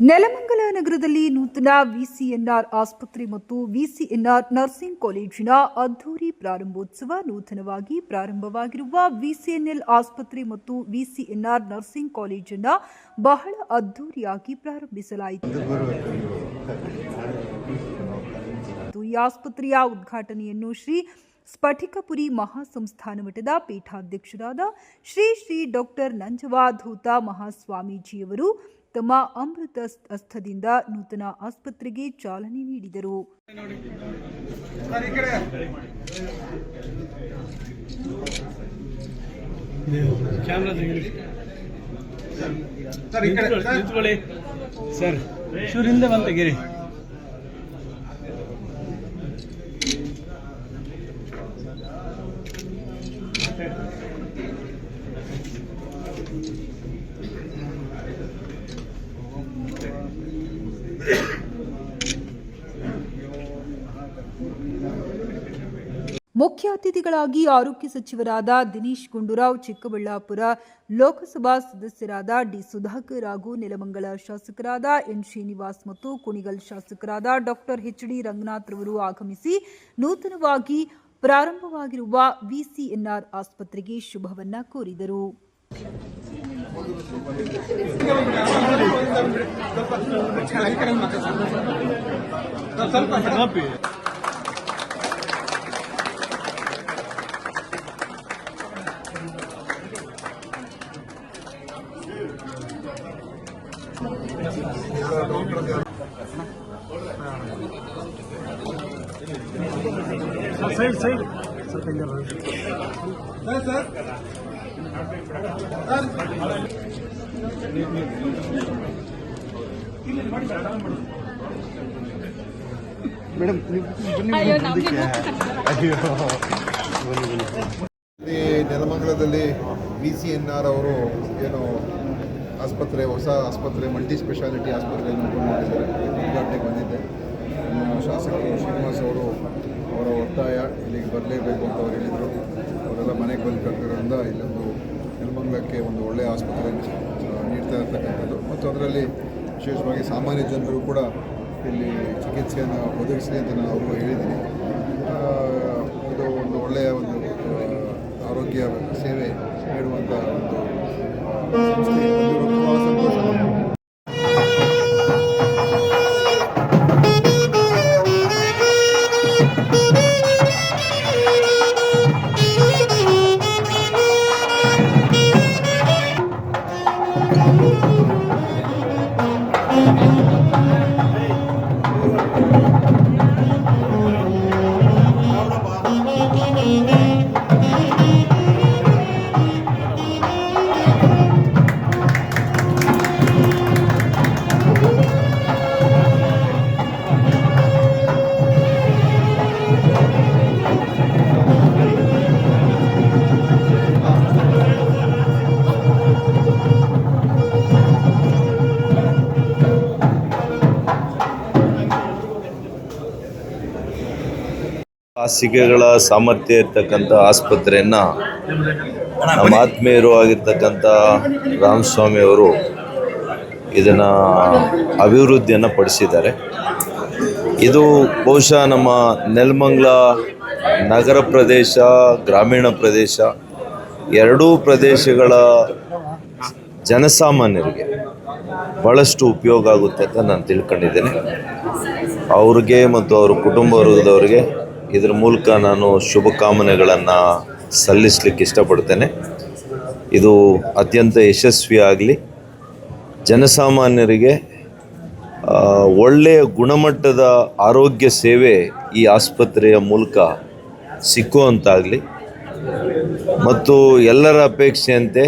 ನೆಲಮಂಗಲ ನಗರದಲ್ಲಿ ನೂತನ ವಿಸಿಎನ್ಆರ್ ಆಸ್ಪತ್ರೆ ಮತ್ತು ವಿಸಿಎನ್ಆರ್ ನರ್ಸಿಂಗ್ ಕಾಲೇಜಿನ ಅದ್ದೂರಿ ಪ್ರಾರಂಭೋತ್ಸವ ನೂತನವಾಗಿ ಪ್ರಾರಂಭವಾಗಿರುವ ವಿಸಿಎನ್ಎಲ್ ಆಸ್ಪತ್ರೆ ಮತ್ತು ವಿಸಿಎನ್ಆರ್ ನರ್ಸಿಂಗ್ ಕಾಲೇಜನ್ನು ಬಹಳ ಅದ್ದೂರಿಯಾಗಿ ಪ್ರಾರಂಭಿಸಲಾಯಿತು. ಈ ಆಸ್ಪತ್ರೆಯ ಉದ್ಘಾಟನೆಯನ್ನು ಶ್ರೀ ಸ್ಫಟಿಕಪುರಿ ಮಹಾಸಂಸ್ಥಾನ ಮಠದ ಪೀಠಾಧ್ಯಕ್ಷರಾದ ಶ್ರೀ ಶ್ರೀ ಡಾಕ್ಟರ್ ನಂಜವಾಧೂತ ಮಹಾಸ್ವಾಮೀಜಿಯವರು ತಮ್ಮ ಅಮೃತ ಹಸ್ತದಿಂದ ನೂತನ ಆಸ್ಪತ್ರೆಗೆ ಚಾಲನೆ ನೀಡಿದರು. ಸರ್ ಶೂರಿಂದ ಬಂದು ತೆಗೀರಿ. ಮುಖ್ಯ ಅತಿಥಿಗಳಾಗಿ ಆರೋಗ್ಯ ಸಚಿವರಾದ ದಿನೇಶ್ ಗುಂಡೂರಾವ್, ಚಿಕ್ಕಬಳ್ಳಾಪುರ ಲೋಕಸಭಾ ಸದಸ್ಯರಾದ ಡಿ ಸುಧಾಕರ್ ಹಾಗೂ ನೆಲಮಂಗಲ ಶಾಸಕರಾದ ಎನ್ ಶ್ರೀನಿವಾಸ್ ಮತ್ತು ಕುಣಿಗಲ್ ಶಾಸಕರಾದ ಡಾಕ್ಟರ್ ಎಚ್ ಡಿ ರಂಗನಾಥ್ ರವರು ಆಗಮಿಸಿ ನೂತನವಾಗಿ ಪ್ರಾರಂಭವಾಗಿರುವ ವಿಸಿಎನ್ಆರ್ ಆಸ್ಪತ್ರೆಗೆ ಶುಭವನ್ನ ಕೋರಿದರು. ಸೈಡ್ ಸೈಡ್ ಮೇಡಮ್ ಈ ನೆಲಮಂಗಲದಲ್ಲಿ ಬಿ ಸಿ ಎನ್ ಆರ್ ಅವರು ಏನು ಆಸ್ಪತ್ರೆ, ಹೊಸ ಆಸ್ಪತ್ರೆ ಮಲ್ಟಿ ಸ್ಪೆಷಾಲಿಟಿ ಆಸ್ಪತ್ರೆ ಓಪನ್ ಮಾಡಿದ್ದಾರೆ. ಉದ್ಘಾಟನೆಗೆ ಬಂದಿದ್ದೆ. ನಮ್ಮ ಶಾಸಕರು ಶ್ರೀನಿವಾಸ್ ಅವರು, ಅವರ ಒತ್ತಾಯ ಇಲ್ಲಿಗೆ ಬರಲೇಬೇಕು ಅಂತ ಅವ್ರು ಹೇಳಿದರು. ಅವರೆಲ್ಲ ಮನೆಗೆ ಬಂದು ಕಟ್ಟಿರೋದ್ರಿಂದ ಇಲ್ಲೊಂದು ನೆಲಮಂಗಲಕ್ಕೆ ಒಂದು ಒಳ್ಳೆಯ ಆಸ್ಪತ್ರೆ ನೀಡ್ತಾ ಇರ್ತಕ್ಕಂಥದ್ದು. ಮತ್ತು ಅದರಲ್ಲಿ ವಿಶೇಷವಾಗಿ ಸಾಮಾನ್ಯ ಜನರು ಕೂಡ ಇಲ್ಲಿ ಚಿಕಿತ್ಸೆಯನ್ನು ಒದಗಿಸಲಿ ಅಂತ ನಾನು ಅವರು ಹೇಳಿದ್ದೀನಿ. ಇದು ಒಂದು ಒಳ್ಳೆಯ ಒಂದು ಆ, ಆರೋಗ್ಯ ಸೇವೆ ನೀಡುವಂಥ ಒಂದು ಆ, ಸಂಸ್ಥೆ ಬಂದಿರೋದು ಹಾಸಿಗೆಗಳ ಸಾಮರ್ಥ್ಯ ಇರ್ತಕ್ಕಂಥ ಆಸ್ಪತ್ರೆಯನ್ನು ನಮ್ಮ ಆತ್ಮೀಯರು ಆಗಿರ್ತಕ್ಕಂಥ ರಾಮಸ್ವಾಮಿ ಅವರು ಇದನ್ನು ಅಭಿವೃದ್ಧಿಯನ್ನು ಪಡಿಸಿದ್ದಾರೆ. ಇದು ಬಹುಶಃ ನಮ್ಮ ನೆಲಮಂಗ್ಲ ನಗರ ಪ್ರದೇಶ ಗ್ರಾಮೀಣ ಪ್ರದೇಶ ಎರಡೂ ಪ್ರದೇಶಗಳ ಜನಸಾಮಾನ್ಯರಿಗೆ ಭಾಳಷ್ಟು ಉಪಯೋಗ ಆಗುತ್ತೆ ಅಂತ ನಾನು ತಿಳ್ಕೊಂಡಿದ್ದೇನೆ. ಅವ್ರಿಗೆ ಮತ್ತು ಅವ್ರ ಕುಟುಂಬ ವರ್ಗದವರಿಗೆ ಇದ್ರ ಮೂಲಕ ನಾನು ಶುಭಕಾಮನೆಗಳನ್ನು ಸಲ್ಲಿಸಲಿಕ್ಕೆ ಇಷ್ಟಪಡ್ತೇನೆ. ಇದು ಅತ್ಯಂತ ಯಶಸ್ವಿಯಾಗಲಿ, ಜನಸಾಮಾನ್ಯರಿಗೆ ಒಳ್ಳೆಯ ಗುಣಮಟ್ಟದ ಆರೋಗ್ಯ ಸೇವೆ ಈ ಆಸ್ಪತ್ರೆಯ ಮೂಲಕ ಸಿಕ್ಕುವಂತಾಗಲಿ. ಮತ್ತು ಎಲ್ಲರ ಅಪೇಕ್ಷೆಯಂತೆ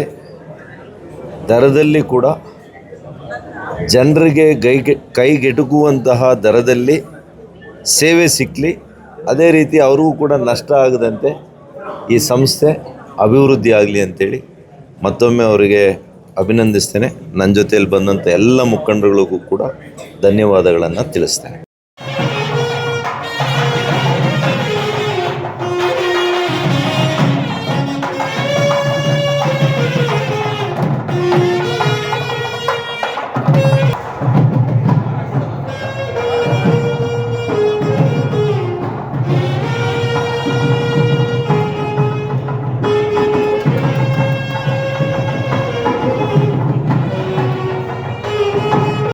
ದರದಲ್ಲಿ ಕೂಡ ಜನರಿಗೆ ಕೈಗೆ ಕೈಗೆಟುಕುವಂತಹ ದರದಲ್ಲಿ ಸೇವೆ ಸಿಕ್ಕಲಿ ಅದೇ ರೀತಿ ಅವರಿಗೂ ಕೂಡ ನಷ್ಟ ಆಗದಂತೆ ಈ ಸಂಸ್ಥೆ ಅಭಿವೃದ್ಧಿ ಆಗಲಿ ಅಂತೇಳಿ ಮತ್ತೊಮ್ಮೆ ಅವರಿಗೆ ಅಭಿನಂದಿಸ್ತೇನೆ. ನನ್ನ ಜೊತೆಯಲ್ಲಿ ಬಂದಂಥ ಎಲ್ಲ ಮುಖಂಡರುಗಳಿಗೂ ಕೂಡ ಧನ್ಯವಾದಗಳನ್ನು ತಿಳಿಸ್ತೇನೆ.